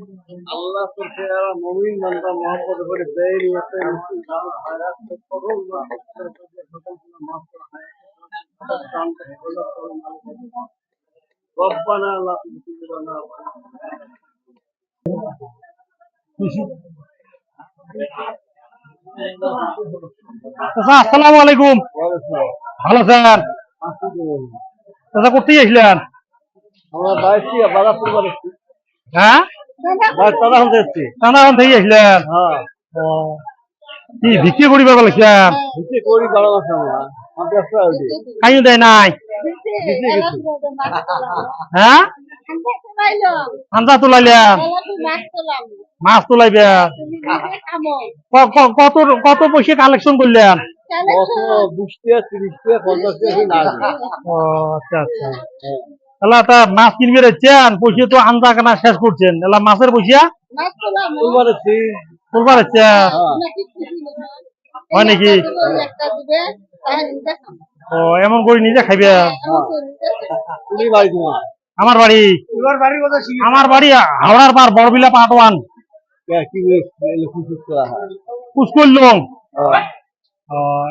আল্লাহ মমিন বান্দা মোহাম্মদ করে দেয় নিয়তে মুসলিম ভারত হায়াত তো করুন না মাফ করে হায়াত দান করুন রব্বানা লা তুযিগনা আসসালামু আলাইকুম। ভালো স্যার চাচা করতে গেছিলেন আমরা বাইশটি বারাপুর হ্যাঁ? এসছি। থেকে হ্যাঁ। কি বিক্রি করি খাইও দেয় নাই। হ্যাঁ? আন্দা তুলাইলেন। মাছ ক- কত কত পয়সা কালেকশন করলেন? কত? বিশ টাকা তিরিশ টাকা পঞ্চাশ টাকা আচ্ছা আচ্ছা। এলা তা মাছ কিনবে রেছেন পয়সা তো আন্দা কেনা শেষ করছেন। এলা মাছের পয়সা? তুলবার এসছি হয়। নাকি ও এমন করে নিজে খাইবে? তুমি বাড়ি আমার বাড়ি। তোমার বাড়ি কথা শিখে আমার বাড়ি হাওড়ার পার বড়বিলা পাটওয়ান কি বলে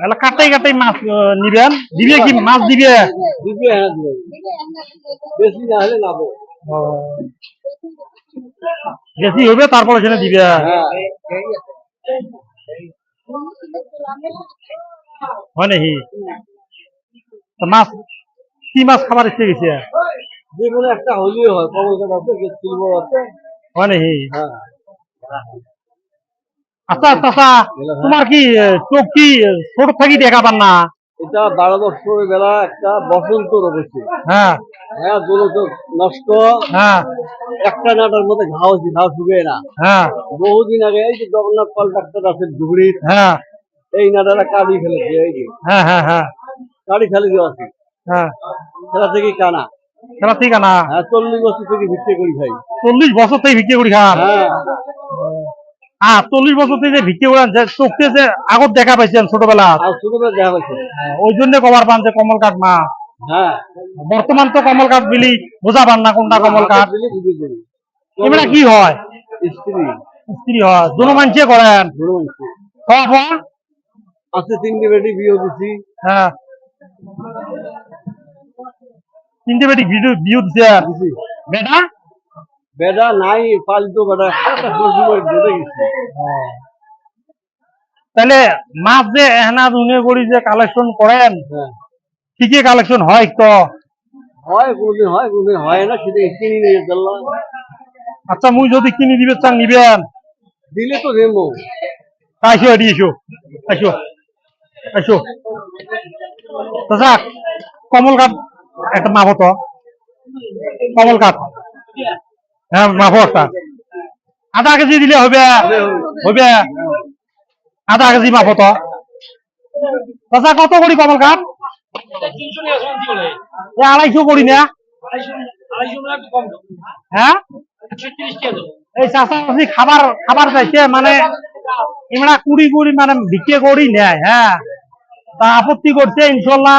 এলা কাটাই কাটাই মাছ নিবেন দিবে কি? মাছ দিবে? দিবে হ্যাঁ দিবে। বেশি না হলে না বেশি হবে তারপর এখানে দিবে। হ্যাঁ নাকি? তো মাছ কি মাছ খাবার ইচ্ছে গেছে? যে কোনো একটা হলেই হয় কমলকাট আছে সিলভার আছে। হয় নাকি? হ্যাঁ। আচ্ছা আচ্ছা তোমার কি চোখ কি ছোট থাকি দেখা পান না? এটা বারো বছরের বেলা একটা বসন্ত রয়েছে হ্যাঁ। হ্যাঁ দুটো তো নষ্ট। হ্যাঁ। একটা নাটার মধ্যে হয়েছে ঘাও শুকিয়ে না। হ্যাঁ। বহুদিন আগে এই যে জগন্নাথ পাল ডাক্তার আছে ধুবড়ির হ্যাঁ। এই নাটারা কালি ফেলেছে এই যে। হ্যাঁ হ্যাঁ হ্যাঁ। কালি ফেলে দেওয়া আছে। হ্যাঁ। সেটা থেকে কানা। খেলা ঠিক না হ্যাঁ চল্লিশ বছর থেকে বিক্রি করি খাই চল্লিশ বছর থেকে ভিক্ষে করি খান? হ্যাঁ। হ্যাঁ চল্লিশ বছর থেকে যে ভিক্ষে করেন চোখতে যে আগত দেখা পাইছেন ছোটবেলা। ছোটবেলা দেখা পাচ্ছে ওই জন্য কবার পান যে কমল কাঠ মা। হ্যাঁ। বর্তমান তো কমল কাঠ বিলি না কোনটা কমল কাঠ। এগুলা কি হয়? স্ত্রী। স্ত্রী হয়। দুনো মানুষে করেন। খাওয়া আছে তিনটে বেটি বিয়ে দিছি। হ্যাঁ। তিনটে বেটি ভিউ দিছে। বেটা? বেটা নাই পালিত বেড়ে গেছে। তাহলে মাছ যে এহনা দুনে করি যে কালেকশন করেন হ্যাঁ। ঠিকই কালেকশন হয় তো? হয় কোনদিন হয় কোনদিন হয় না সেটা কিনে নিয়ে চললাম আচ্ছা মুই যদি কিনে দিবে চান নিবেন? দিলে তো নেব আসো এটি এসো আসো আসো চাচা কমল কাঠ একটা মাপো তো কমল কাঠ। হ্যাঁ আধা কেজি দিলে হবে। হবে। আধা কেজি মাপো তো কত করি কমল কাঠ আড়াইশো করি না। হ্যাঁ? এই চাচি খাবার খাবার চাইছে মানে ইমরা কুড়ি কুড়ি মানে বিক্রি করি নেয় হ্যাঁ। তা আপত্তি করছে, ইনশাল্লাহ।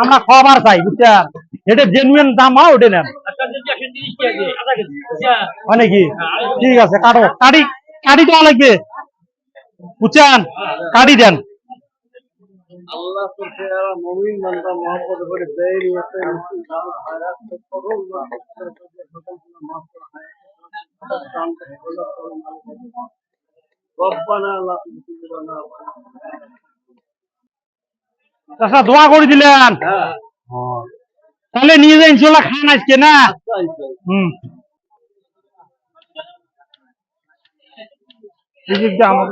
আমরা খাবার চাই বুঝছেন? যেটা জেনুইন দাম হয় ওটা নেন। মানে কি? ঠিক আছে কাটো। কাটি কাটি দেওয়া লাগবে। বুঝছেন? কাটি দেন। মমিন চাচা দোয়া করে দিলেন। হ্যাঁ। তাহলে নিয়ে যাই ইনশাল্লাহ খান আজকে না? হুম। এই যে যে আমার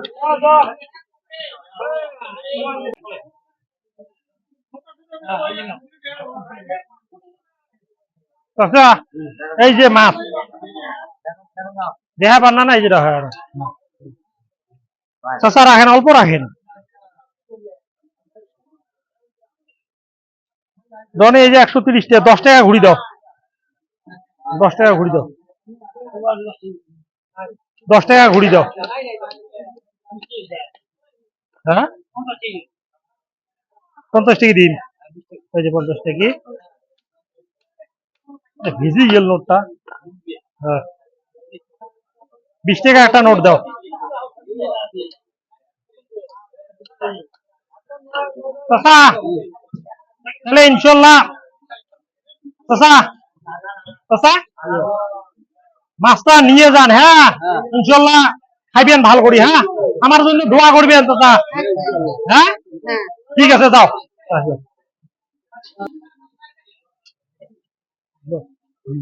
চাচা এই যে মাছ। দেহা পান্না না এই যেটা হয় আর। রাখেন অল্প রাখেন। দনে এই যে একশো তিরিশ টাকা, দশ টাকা ঘুরি দাও। দশ টাকা ঘুরি দাও। দশ টাকা ঘুরি দাও। হ্যাঁ? পঞ্চাশ টাকা দিন। ওই যে পঞ্চাশ টাকা। ভিজি গেল নোটটা। হ্যাঁ। বিশ টাকা একটা নোট দাও। চাচা! তাহলে ইনশাল্লাহ চাচা চাচা? মাছটা নিয়ে যান হ্যাঁ? ইনশাল্লাহ খাইবেন ভালো করি হ্যাঁ? আমার জন্য দোয়া করবেন চাচা। হ্যাঁ? ঠিক আছে যাও। হুম।